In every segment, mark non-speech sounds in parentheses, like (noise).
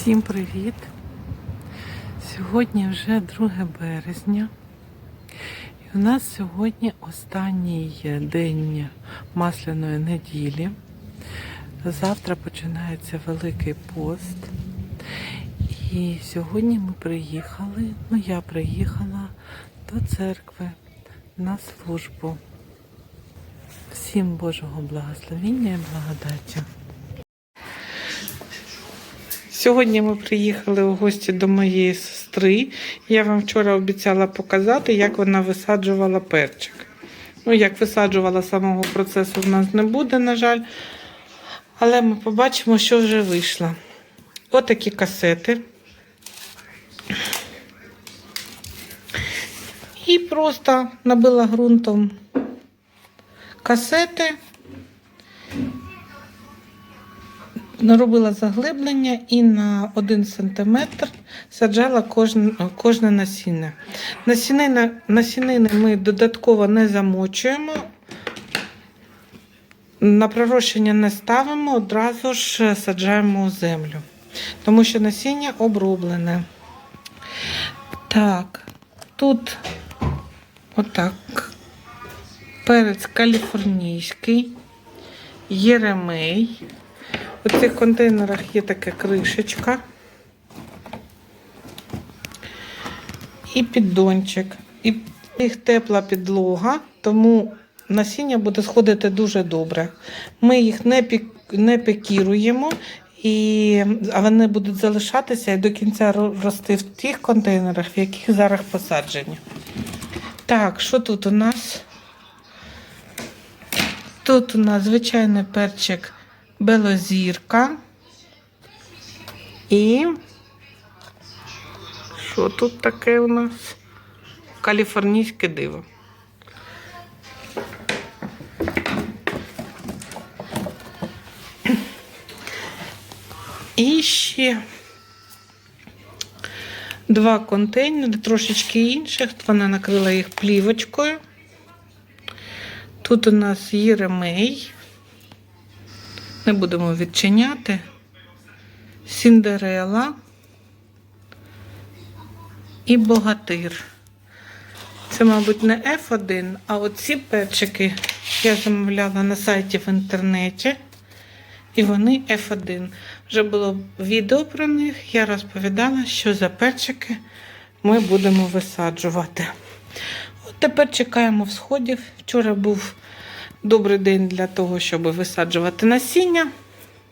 Всім привіт! Сьогодні вже 2 березня. І у нас сьогодні останній день масляної неділі. Завтра починається Великий пост. І сьогодні ми приїхали, ну я приїхала до церкви на службу. Всім Божого благословіння і благодаті. Сьогодні ми приїхали у гості до моєї сестри. Я вам вчора обіцяла показати, як вона висаджувала перчик. Ну, як висаджувала самого процесу, в нас не буде, на жаль. Але ми побачимо, що вже вийшло. Отакі касети. І просто набила ґрунтом касети. Наробила заглиблення і на 1 см саджала кожне, кожне насіння. Насінини, насінини ми додатково не замочуємо, на пророщення не ставимо, одразу ж саджаємо у землю, тому що насіння оброблене. Так, тут отак. Перець каліфорнійський, єремей. У цих контейнерах є така кришечка і піддончик. І них тепла підлога, тому насіння буде сходити дуже добре. Ми їх не, пік, не пікіруємо, і, а вони будуть залишатися і до кінця рости в тих контейнерах, в яких зараз посаджені. Так, що тут у нас? Тут у нас звичайний перчик белозірка. І що тут таке у нас? Каліфорнійське диво. І ще два контейнери, трошечки інших. Вона накрила їх плівочкою. Тут у нас єремей. Не будемо відчиняти. Сіндерела і богатир. Це, мабуть, не F1, а оці перчики я замовляла на сайті в інтернеті. І вони F1. Вже було відео про них. Я розповідала, що за перчики ми будемо висаджувати. От тепер чекаємо всходів. Вчора був добрий день для того, щоб висаджувати насіння.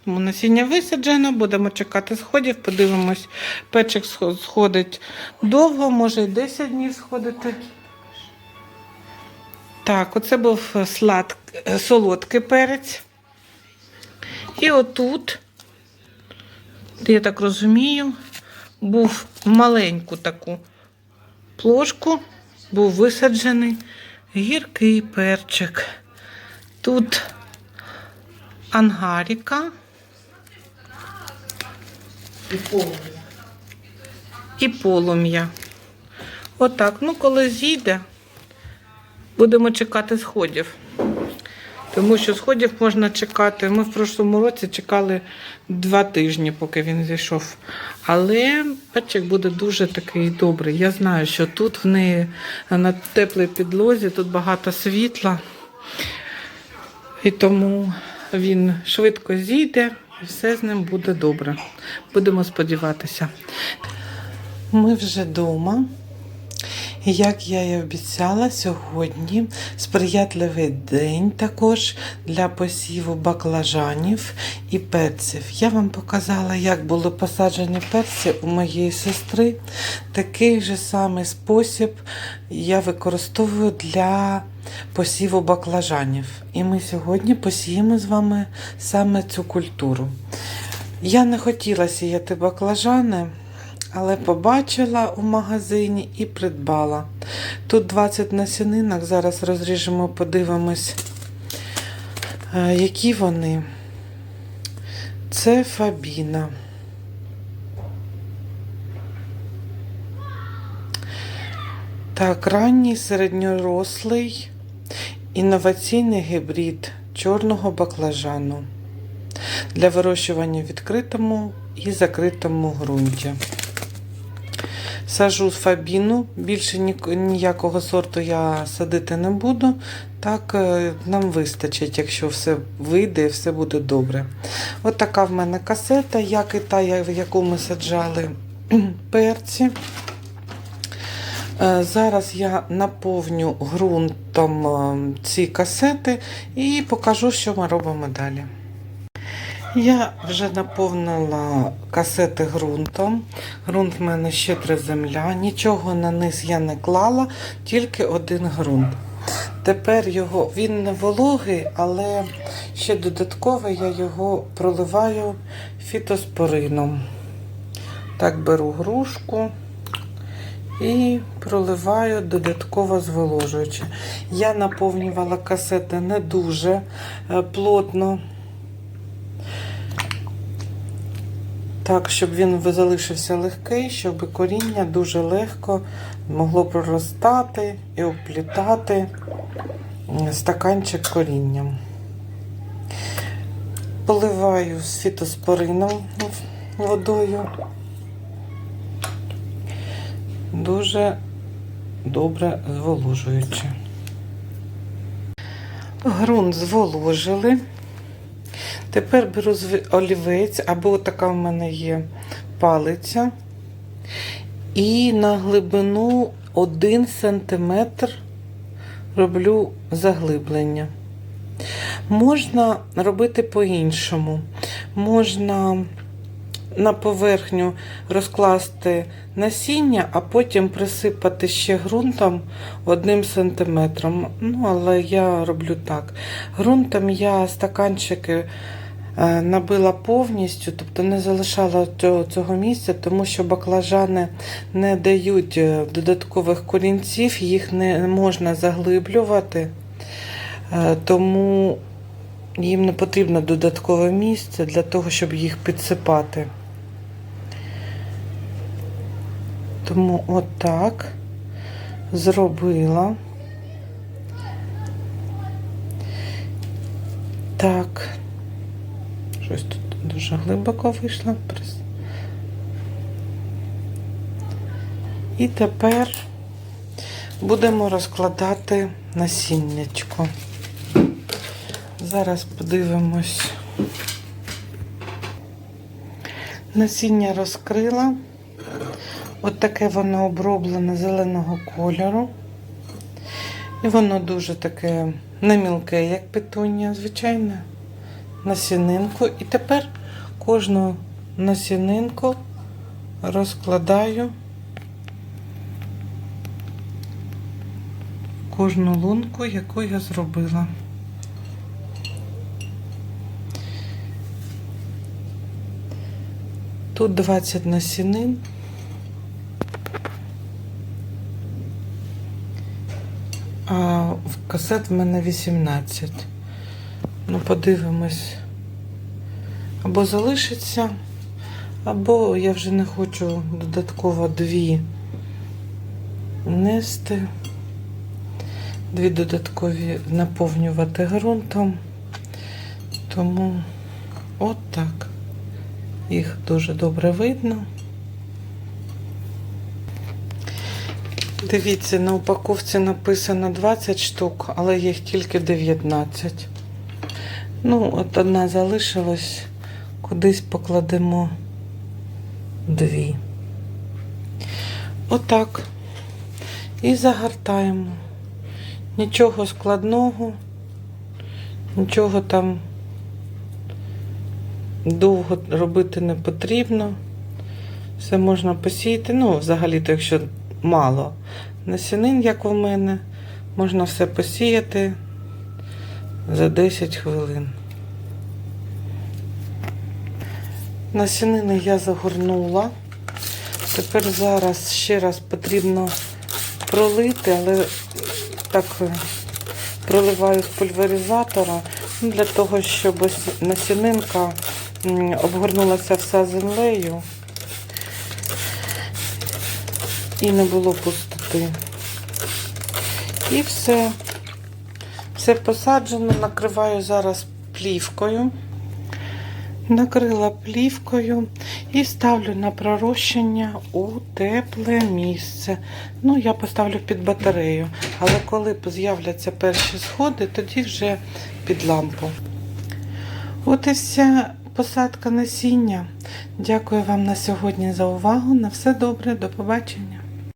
Тому насіння висаджено, будемо чекати сходів, подивимось, перчик схо- сходить довго, може і 10 днів сходити. Так, оце був слад... солодкий перець. І отут, я так розумію, був маленьку таку плошку, був висаджений гіркий перчик. Тут ангаріка І полум'я. і полум'я. Отак. Ну, коли зійде, будемо чекати сходів. Тому що сходів можна чекати. Ми в прошлому році чекали два тижні, поки він зійшов. Але перчик буде дуже такий добрий. Я знаю, що тут в неї на теплій підлозі, тут багато світла. І тому він швидко зійде і все з ним буде добре. Будемо сподіватися. Ми вже вдома. І Як я і обіцяла, сьогодні сприятливий день також для посіву баклажанів і перців. Я вам показала, як були посаджені перці у моєї сестри. Такий же самий спосіб я використовую для посіву баклажанів. І ми сьогодні посіємо з вами саме цю культуру. Я не хотіла сіяти баклажани. Але побачила у магазині і придбала. Тут 20 насінинок. Зараз розріжемо, подивимось, е, які вони. Це фабіна. Так, ранній середньорослий інноваційний гібрид чорного баклажану. для вирощування в відкритому і закритому ґрунті. Сажу фабіну, більше ніякого сорту я садити не буду. Так е, нам вистачить, якщо все вийде і все буде добре. От така в мене касета, як і та, в яку ми саджали (clears throat) перці. Е, Зараз я наповню ґрунтом е, ці касети і покажу, що ми робимо далі. Я вже наповнила касети ґрунтом. Ґрунт в мене ще три земля. Нічого на низ я не клала, тільки один ґрунт. Тепер його він не вологий, але ще додатково я його проливаю фітоспорином. Так беру грушку і проливаю додатково зволожуючи. Я наповнювала касети не дуже е, плотно. Так, щоб він залишився легкий, щоб коріння дуже легко могло проростати і оплітати стаканчик корінням. Поливаю з фітоспорином водою. Дуже добре зволожуючи. Грунт зволожили. Тепер беру олівець, або така в мене є палиця. І на глибину 1 см роблю заглиблення. Можна робити по-іншому. Можна на поверхню розкласти насіння, а потім присипати ще ґрунтом одним сантиметром. Ну, але я роблю так. Ґрунтом я стаканчики е, набила повністю, тобто не залишала цього, місця, тому що баклажани не дають е, додаткових корінців, їх не можна заглиблювати, Е, тому їм не потрібно додаткове місце для того, щоб їх підсипати. Тому отак зробила. Так. Щось тут дуже глибоко вийшло. І тепер будемо розкладати насіннячко. Зараз подивимось. Насіння розкрила. От таке воно оброблене зеленого кольору. І воно дуже таке не мілке, як петунія, звичайно, насінинку. І тепер кожну насінинку розкладаю кожну лунку, яку я зробила. Тут 20 насінин. А в касет в мене 18. Ну, подивимось. Або залишиться, або я вже не хочу додатково дві нести. Дві додаткові наповнювати ґрунтом. Тому от так. Їх дуже добре видно. Дивіться, на упаковці написано 20 штук, але їх тільки 19. Ну, от одна залишилась, кудись покладемо дві. Отак. І загортаємо. Нічого складного, нічого там довго робити не потрібно. Все можна посіяти. Ну, взагалі-то, якщо мало насінин, як у мене, можна все посіяти за 10 хвилин. Насінини я загорнула. Тепер зараз ще раз потрібно пролити, але так е, проливаю з пульверизатора ну, для того, щоб насінинка обгорнулася вся землею і не було пустоти. І все. Все посаджено, накриваю зараз плівкою. накрила плівкою і ставлю на пророщення у тепле місце. Ну, я поставлю під батарею, але коли з'являться перші сходи, тоді вже під лампу. От і вся посадка насіння. Дякую вам на сьогодні за увагу. На все добре, до побачення.